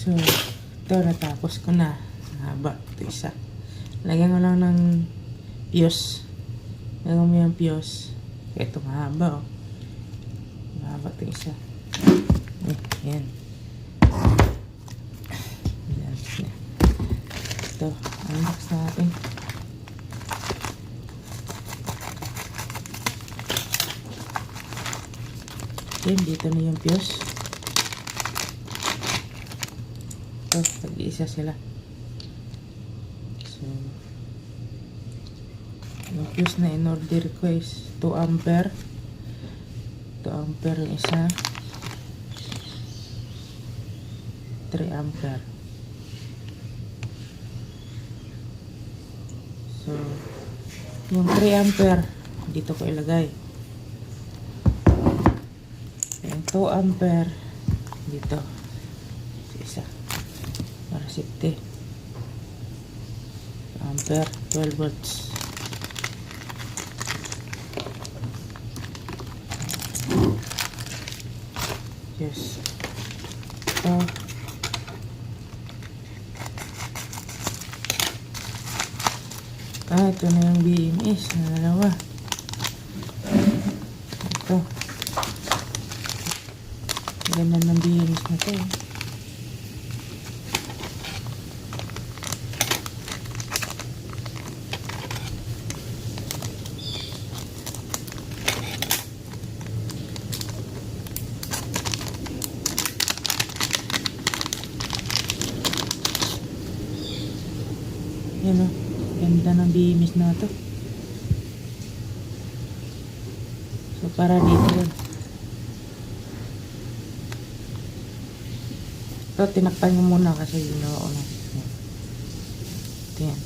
So, ito natapos ko na. Haba. Ito isa. Lagyan ko lang ng fuse. Lagyan mo yung fuse. Ito mahaba oh. Mahaba ito isa. Eh, yan. Ito, unbox natin. Yan, dito na yung fuse. Ito, tag-iisa sila. So, yung fuse na in-order ko is 2 ampere. 2 ampere yung isa. 3 ampere. So, yung 3 ampere, dito ko ilagay. Yung 2 ampere, dito. Sa isa. Para safety. Ampere, 12 volts. Yes. Ito. Ah, ito na yung BMS na dalawa. Ito. Ganda ng BMS na to. eh. Yan o. Ganda ng BMS na to. So, para dito yun. Ito, tinakpan nyo muna kasi yun na una. Yan. Ito yan.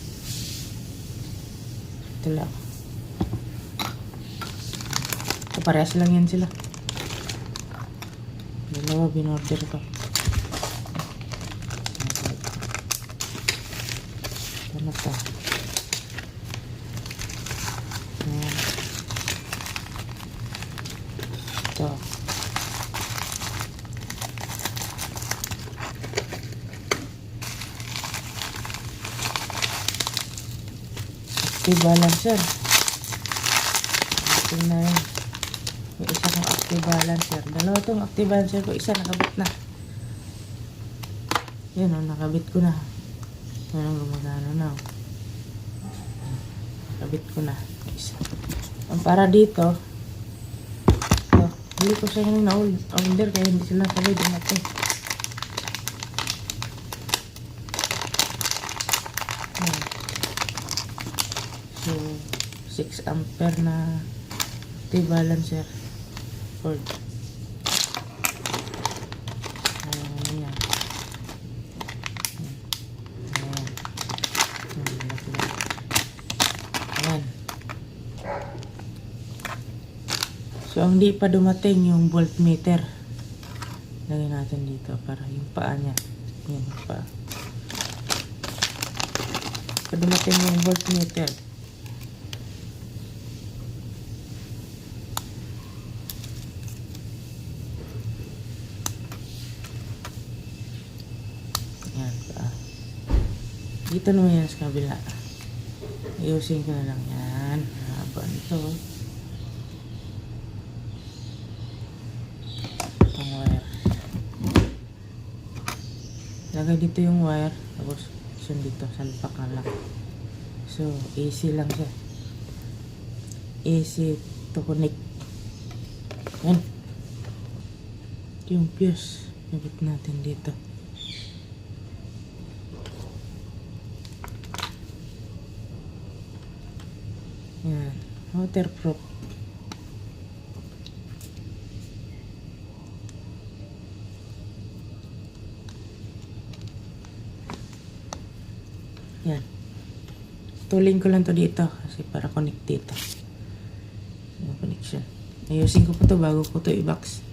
Ito lang. Ito, parehas lang yan sila. Dalawa, binorder ko. Ano to? Ayan. Ito. Active balancer. Ito na yun. May isa kong active balancer. Dalawa itong active balancer ko. Isa nakabit na. Yan o, nakabit ko na. Yan ang gumagana na. oh. Nakabit ko na. Isa. Ang para dito, ito, hindi ko siya yung na-order kaya hindi sila sabay dumating. So, 6 ampere na active balancer cord. Ayan, yan. Ayan. Ayan, laki lang. Ayan. So, ang di pa dumating yung voltmeter. Lagyan natin dito para yung paa niya. Yan, paa. Pa dumating yung voltmeter. Yan, paa. Dito naman yan sa kabila. Ayusin ko na lang yan. Haba nito. Itong wire. Lagay dito yung wire. Tapos, sun dito. Salpak ka lang. So, AC lang siya. AC to connect. Yan. Yung fuse. Nabit natin dito. Yan. Waterproof. Yan. Tuling ko lang to dito kasi para connect dito. Yung connection. Ayusin ko pa to bago ko to i-box.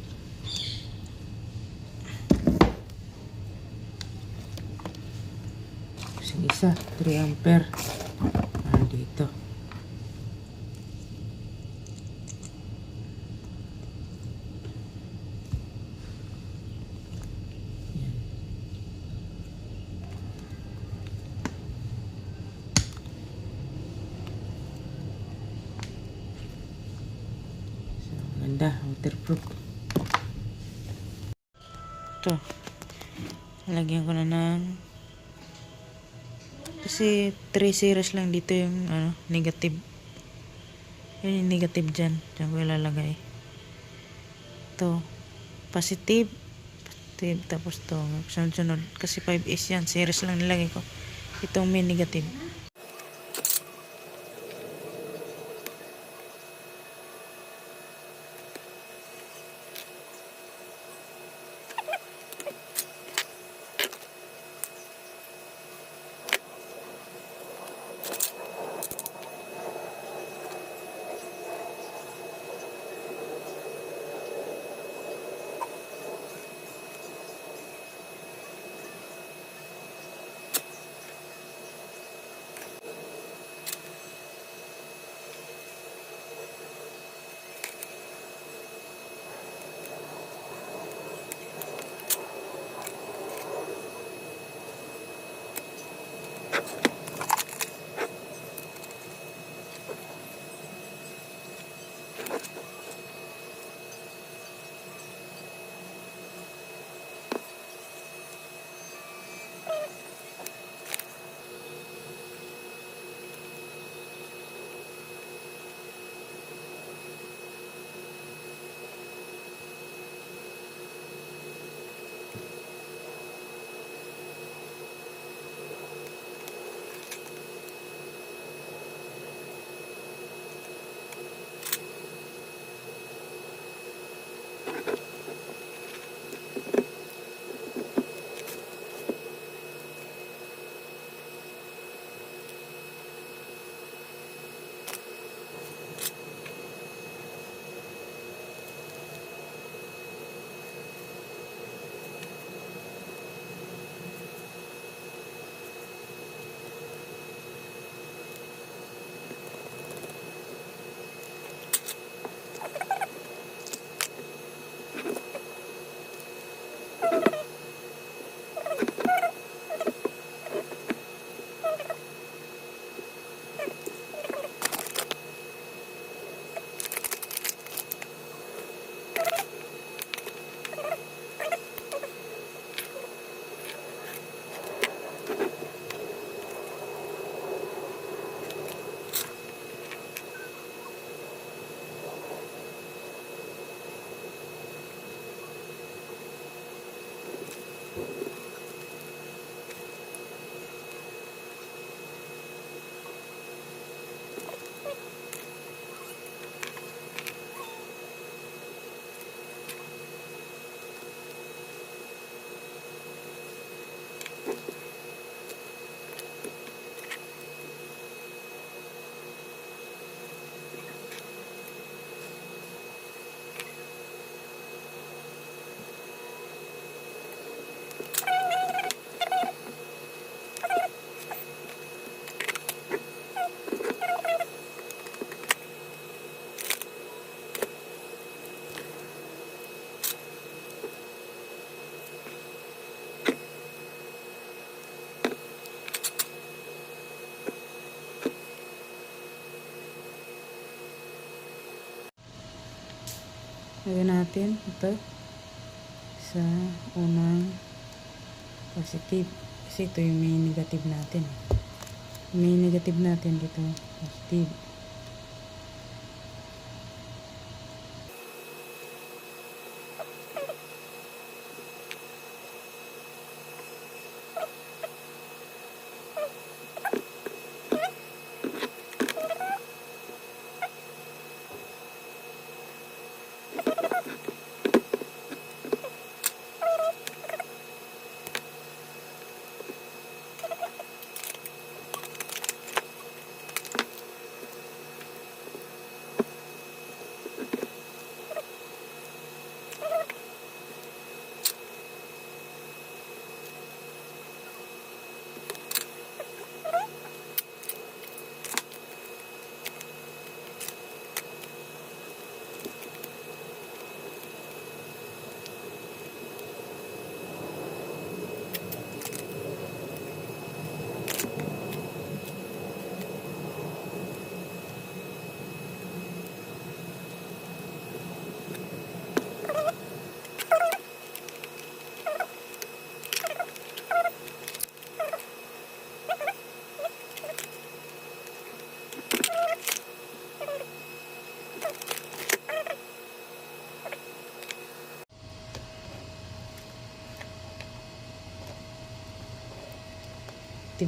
Yung isa, 3 ampere. Ah, dito. Yan. Waterproof. Ito. Lagyan ko na ng kasi 3 series lang dito yung ano, negative. Yun yung negative dyan. Diyan ko ilalagay. Ito. Positive. Positive. Tapos to. Sunod-sunod. Kasi 5S yan. Series lang nilagay ko. Itong may negative. Lagyan natin ito sa unang positive. Kasi ito yung may negative natin. May negative natin dito. Positive. Positive.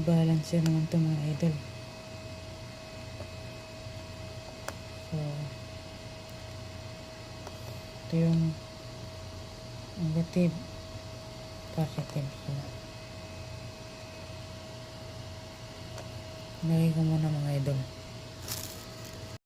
Balance yan naman to mga idol. So, ito yung negative, positive. So, lagay ko muna mga idol.